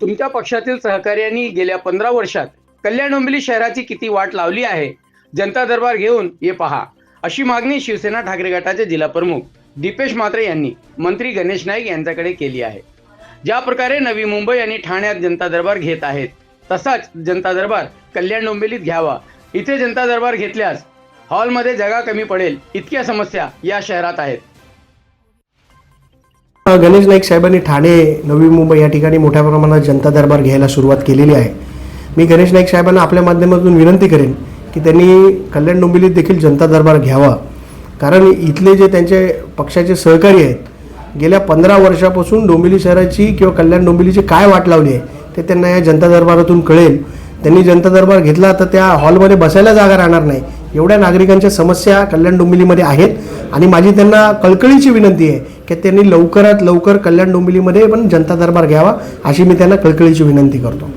तुमच्या पक्षातील सहकार्यांनी गेल्या पंधरा वर्षात कल्याण डोंबिवली शहराची किती वाट लावली आहे? जनता दरबार घेऊन ये पहा. अशी मागणी शिवसेना ठाकरे गटाचे जिल्हाप्रमुख दीपेश म्हात्रे यांनी मंत्री गणेश नाईक यांच्याकडे केली आहे. ज्या प्रकारे नवी मुंबई आणि ठाण्यात जनता दरबार घेत आहेत तसाच जनता दरबार कल्याण डोंबिवलीत घ्यावा. इथे जनता दरबार घेतल्यास हॉलमध्ये जगा कमी पडेल इतक्या समस्या या शहरात आहेत. गणेश नाईक साहेबांनी ठाणे नवी मुंबई या ठिकाणी मोठ्या प्रमाणात जनता दरबार घ्यायला सुरुवात केलेली आहे. मी गणेश नाईक साहेबांना आपल्या माध्यमातून विनंती करेन की त्यांनी कल्याण डोंबिवलीत देखील जनता दरबार घ्यावा. कारण इथले जे त्यांचे पक्षाचे सहकारी आहेत गेल्या पंधरा वर्षापासून डोंबिवली शहराची किंवा कल्याण डोंबिवलीची काय वाट लावली आहे ते त्यांना या जनता दरबारातून कळेल. त्यांनी जनता दरबार घेतला तर त्या हॉलमध्ये बसायला जागा राहणार नाही. एवढ्या नागरिकांच्या समस्या कल्याण डोंबिवलीमध्ये आहेत. आणि माझी त्यांना कळकळीची विनंती आहे की त्यांनी लवकरात लवकर कल्याण डोंबिवलीमध्ये पण जनता दरबार घ्यावा अशी मी त्यांना कळकळीची विनंती करतो.